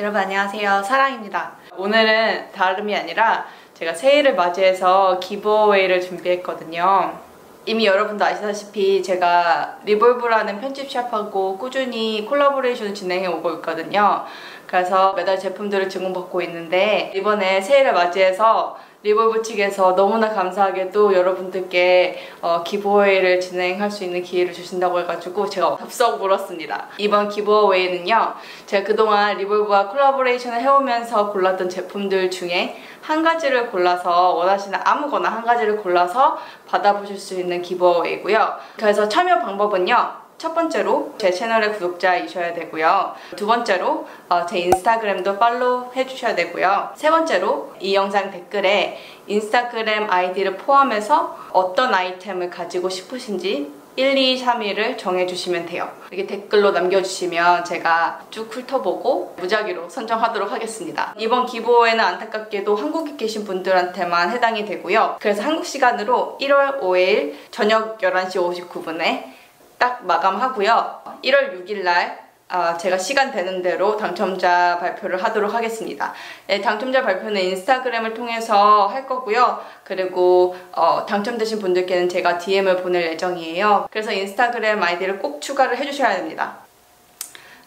여러분 안녕하세요. 사랑입니다. 오늘은 다름이 아니라 제가 새해를 맞이해서 기브어웨이를 준비했거든요. 이미 여러분도 아시다시피 제가 리볼브라는 편집샵하고 꾸준히 콜라보레이션을 진행해 오고 있거든요 그래서 매달 제품들을 제공받고 있는데 이번에 새해를 맞이해서 리볼브 측에서 너무나 감사하게도 여러분들께 어, 기부어웨이를 진행할 수 있는 기회를 주신다고 해가지고 제가 덥석 물었습니다. 이번 기부어웨이는요. 제가 그동안 리볼브와 콜라보레이션을 해오면서 골랐던 제품들 중에 한 가지를 골라서 원하시는 아무거나 한 가지를 골라서 받아보실 수 있는 기부어웨이고요. 그래서 참여 방법은요. 첫 번째로 제 채널의 구독자이셔야 되고요. 두 번째로 어, 제 인스타그램도 팔로우 해주셔야 되고요. 세 번째로 이 영상 댓글에 인스타그램 아이디를 포함해서 어떤 아이템을 가지고 싶으신지 1, 2, 3위를 정해주시면 돼요. 이렇게 댓글로 남겨주시면 제가 쭉 훑어보고 무작위로 선정하도록 하겠습니다. 이번 기부호에는 안타깝게도 한국에 계신 분들한테만 해당이 되고요. 그래서 한국 시간으로 1월 5일 저녁 11시 59분에 딱 마감하고요. 1월 6일 날 어, 제가 시간 되는 대로 당첨자 발표를 하도록 하겠습니다. 네, 당첨자 발표는 인스타그램을 통해서 할 거고요. 그리고 어, 당첨되신 분들께는 제가 DM을 보낼 예정이에요. 그래서 인스타그램 아이디를 꼭 추가를 해주셔야 됩니다.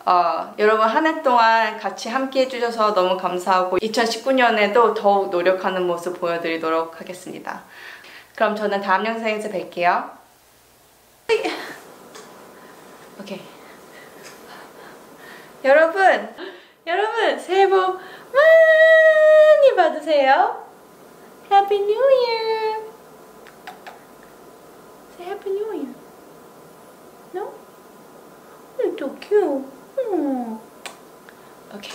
어, 여러분 한 해 동안 같이 함께 해주셔서 너무 감사하고 2019년에도 더욱 노력하는 모습 보여드리도록 하겠습니다. 그럼 저는 다음 영상에서 뵐게요. 오케이. 여러분, 여러분 새해 복 많이 받으세요. Happy New Year. Say Happy New Year. No? You're so cute. Hmm. Okay.